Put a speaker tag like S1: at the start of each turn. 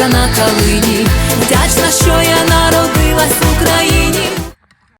S1: пташка на калині, вдячна, що